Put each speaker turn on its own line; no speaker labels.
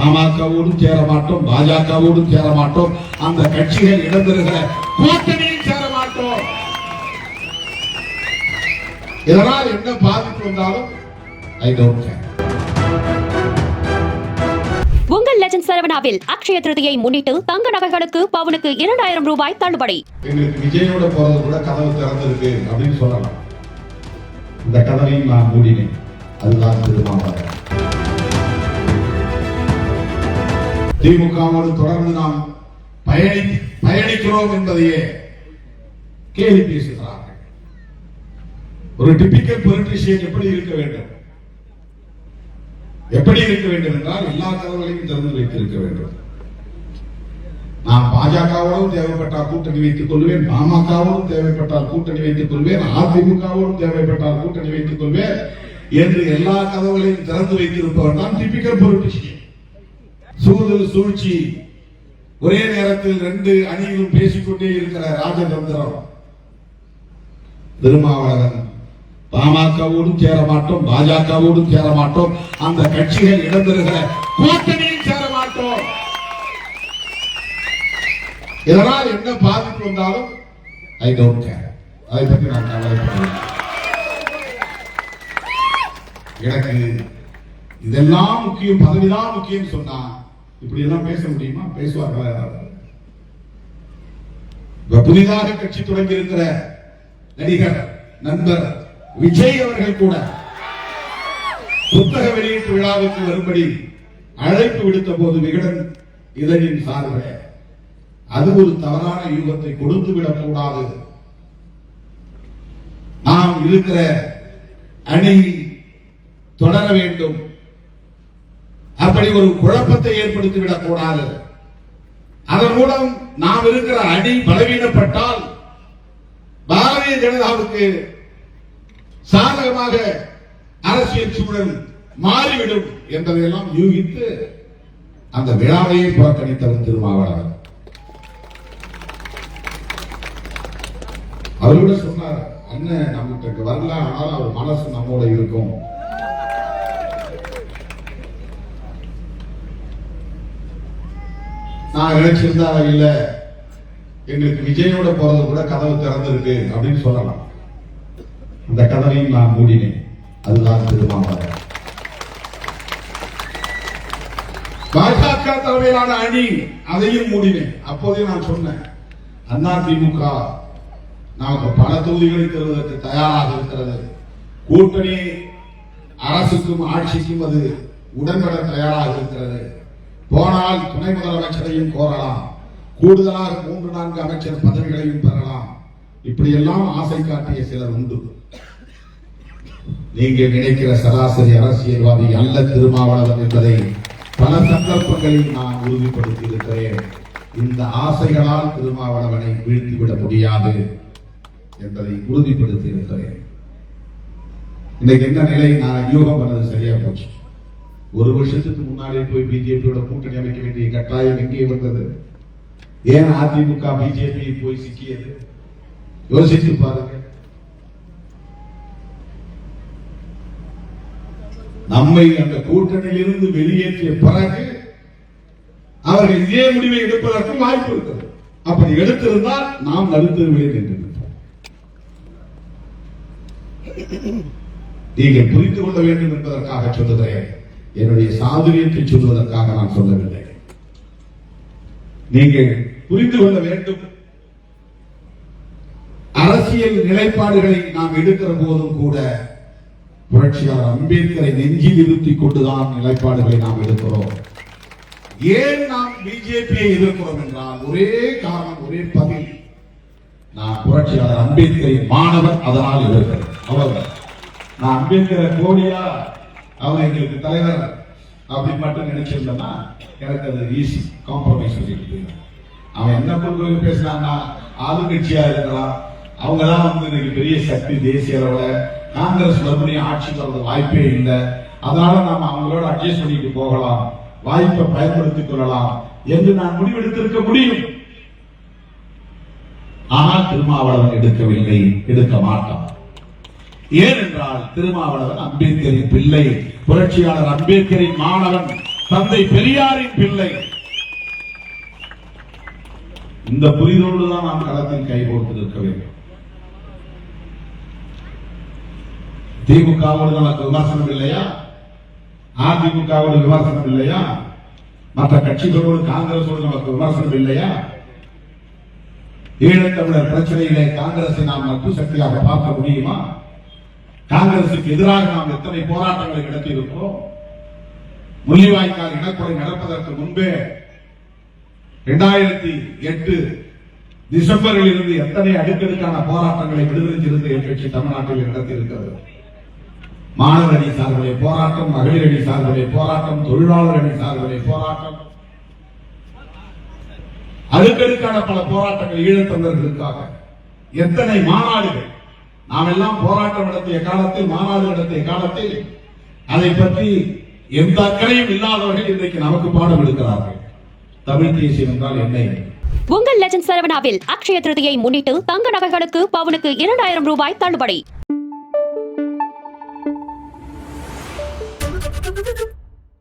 பாமகவோடும் சேர மாட்டோம் பாஜகவோடும் சேர மாட்டோம் அந்த கட்சிகள் இடம்பெறுகிற கூட்டணியில் சேர மாட்டோம் இதனால் என்ன பாதிப்பு வந்தாலும் ஐ டோன்ட் கேர்
உங்கள் லெஜண்ட் சரவணாவில் அக்ஷய திருதியை முன்னிட்டு தங்க நகைகளுக்கு பவுனுக்கு இரண்டாயிரம் ரூபாய் தள்ளுபடி.
எங்களுக்கு விஜயோட போறது கூட கதவு திறந்திருக்கு அப்படின்னு சொல்லலாம். இந்த கதவையும் நான் மூடினேன். அதுதான் திருமாவளவன். திமுகவோடு தொடர்ந்து நாம் பயணி பயணிக்கிறோம் என்பதையே கேலி பேசுகிறார்கள். ஒரு டிபிக்கல் பொலிட்டிஷியன் எப்படி இருக்க வேண்டும்? எப்படி இருக்க வேண்டும் என்றால் எல்லா கதவுகளையும் திறந்து வைத்திருக்க வேண்டும். நான் பாஜகவோடும் தேவைப்பட்டால் கூட்டணி வைத்துக் கொள்வேன் பாமகவோடும் தேவைப்பட்டால் கூட்டணி வைத்துக் கொள்வேன் அதிமுகவோடும் தேவைப்பட்டால் கூட்டணி வைத்துக் கொள்வேன் என்று எல்லா கதவுகளையும் திறந்து வைத்திருப்பவர் தான் டிபிக்கல் பொலிட்டிஷியன் சூழல் சூழ்ச்சி ஒரே நேரத்தில் ரெண்டு அணியிலும் பேசிக்கொண்டே இருக்கிற ராஜதந்திரம். திருமாவளவன் பாமகவோடும் சேர மாட்டோம் பாஜகவோடும் சேர மாட்டோம் அந்த கட்சிகள் இடம்பெறுகிற கூட்டணியில் சேர மாட்டோம் இதனால் என்ன பாதிப்பு வந்தாலும் ஐ டோன்ட் கேர் அதை பற்றி நான் கவலைப்படுறேன் எனக்கு இதெல்லாம் முக்கியம் பதவிதான் முக்கியம் சொன்னா இப்படி எல்லாம் பேச முடியுமா? பேசுவார்களா யாராவது? புதிதாக கட்சி தொடங்கி இருக்கிற நடிகர் நண்பர் விஜய் அவர்கள் கூட புத்தக வெளியீட்டு விழாவுக்கு வரும்படி அழைப்பு விடுத்த போது விகடன் இதழின் சார்பில் அது ஒரு தவறான யூகத்தை கொடுத்து விடக்கூடாது. நாம் இருக்கிற அணி தொடர வேண்டும். அப்படி ஒரு குழப்பத்தை ஏற்படுத்தி விடக்கூடாது அதன் மூலம் நாம் இருக்கிற அடி பலவீனப்பட்டால் பாரதிய ஜனதாவுக்கு சாதகமாக அரசியல் சூழல் மாறிவிடும் என்பதையெல்லாம் யூகித்து அந்த விழாவையே புறக்கணித்தவர் திருமாவளவன். அவர் கூட சொன்னார் அண்ணன் நம்மகிட்ட வரல ஆனால் அவர் மனசு நம்மோட இருக்கும். நான் நினைச்சிருந்தா இல்ல. எங்களுக்கு விஜயோட போறது கூட கதவு திறந்திருக்கு அப்படின்னு சொல்லலாம். அந்த கதவையும் நான் மூடினேன். அதுதான் திருமாவளவன். பாஜக தலைமையிலான அணி அதையும் மூடினேன். அப்போதே நான் சொன்னேன் அண்ணா திமுக நமக்கு பல தொகுதிகளை தருவதற்கு தயாராக இருக்கிறது. கூட்டணி அரசுக்கும் ஆட்சிக்கும் அது உடன்பட தயாராக இருக்கிறது. போனால் துணை முதலமைச்சரையும் கோரலாம். கூடுதலாக மூன்று நான்கு அமைச்சர் பதவிகளையும் பெறலாம். இப்படியெல்லாம் ஆசை காட்டிய சிலர் உண்டு. நீங்கள் நினைக்கிற சராசரி அரசியல்வாதி அல்ல திருமாவளவன் என்பதை பல சந்தர்ப்பங்களில் நான் உறுதிப்படுத்தி இருக்கிறேன் இந்த ஆசைகளால் திருமாவளவனை வீழ்த்திவிட முடியாது என்பதை உறுதிப்படுத்தி இருக்கிறேன் இன்னைக்கு என்ன நிலை? நான் யூகம் பண்ணது சரியா போச்சு. ஒரு வருஷத்துக்கு முன்னாலே போய் பிஜேபியோட கூட்டணி அமைக்க வேண்டிய கட்டாயம் எங்கே வந்தது? ஏன் அதிமுக பிஜேபி போய் சிக்கியது? யோசித்து பாருங்க. நம்மை அந்த கூட்டணியிலிருந்து வெளியேற்றிய பிறகு அவர்கள் இதே முடிவை எடுப்பதற்கு வாய்ப்பு இருக்கிறது. அப்படி எடுத்திருந்தால் நாம் நடுத்தருவிலே நின்றிருப்போம் நீங்கள் புரிந்து கொள்ள வேண்டும் என்பதற்காக சொல்லுகிறேன். என்னுடைய சாதுரியத்தை சொல்வதற்காக நான் சொல்லவில்லை. நீங்கள் புரிந்து கொள்ள வேண்டும். அரசியல் நிலைப்பாடுகளை நாம் எடுக்கிற போதும் கூட புரட்சியாளர் அம்பேத்கரை நெஞ்சில் இருத்திக் கொண்டுதான் நிலைப்பாடுகளை நாம் எடுக்கிறோம். ஏன் நாம் பிஜேபியை எதிர்க்கிறோம் என்றால் ஒரே காரணம் ஒரே பதில். நான் புரட்சியாளர் அம்பேத்கரின் மாணவர் அதனால் எதிர்க்கிறேன் அவர் நான் அம்பேத்கரை கோடியா அவர் எங்களுக்கு தலைவர் அப்படி மட்டும் நினைச்சிருந்தேன்னா எனக்கு அது ஈஸி காம்ப்ரமைஸ் பண்ணிட்டு அவன் என்ன கொள்கை பேசினான்னா ஆளுங்கட்சியா இருக்கலாம். அவங்க தான் வந்து இன்னைக்கு பெரிய சக்தி தேசிய அளவில் காங்கிரஸ் மறுபடியும் ஆட்சி வர்றது வாய்ப்பே இல்லை. அதனால நாம் அவங்களோட அட்ஜஸ்ட் பண்ணிட்டு போகலாம். வாய்ப்பை பயன்படுத்திக் கொள்ளலாம் என்று நான் முடிவெடுத்திருக்க முடியும். ஆனால் திருமாவளவன் எடுக்கவில்லை எடுக்க மாட்டான். ஏனென்றால் திருமாவளவன் அம்பேத்கரின் பிள்ளை புரட்சியாளர் அம்பேத்கரின் மாணவன் தந்தை பெரியாரின் பிள்ளை. இந்த புரிதோடு தான் நாம் களத்தில் கைகோர்த்து நிற்க வேண்டும். திமுகவோடு நமக்கு விமர்சனம் இல்லையா? அதிமுகவோடு விமர்சனம் இல்லையா? மற்ற கட்சிகளோடு காங்கிரஸோடு நமக்கு விமர்சனம் இல்லையா? ஈழத்தமிழர் பிரச்சனையிலே காங்கிரஸை நாம் நட்பு சக்தியாக பார்க்க முடியுமா? காங்கிரசுக்கு எதிராக நாம் எத்தனை போராட்டங்களை நடத்தியிருக்கிறோம்? முள்ளிவாய்க்கால் இனக்குறை நடப்பதற்கு முன்பே இரண்டாயிரத்தி எட்டு டிசம்பரில் இருந்து எத்தனை அடுக்கடுக்கான போராட்டங்களை விடுதலை சிறுத்தைகள் கட்சி தமிழ்நாட்டில் நடத்தியிருக்கிறது? மாணவர் அணி சார்பிலே போராட்டம் மகளிர் அணி சார்பிலே போராட்டம் தொழிலாளர் அணி சார்பிலே போராட்டம். அடுக்கடுக்கான பல போராட்டங்கள் ஈழத்தமிழர்களுக்காக எத்தனை மாநாடுகள் நாம் எல்லாம் போராட்டம் நடத்திய காலத்தில் மாநாடு நடத்திய காலத்தில் அதை பற்றி எந்த அக்கறையும் இல்லாதவர்கள் இன்றைக்கு நமக்கு பாடம் எடுக்கிறார்கள். தமிழ் தேசியம் என்றால் என்ன?
உங்கள் லெஜண்ட் சரவணாவில் அக்ஷய திருதியை முன்னிட்டு தங்க நகைகளுக்கு பவுனுக்கு இரண்டாயிரம் ரூபாய் தள்ளுபடி.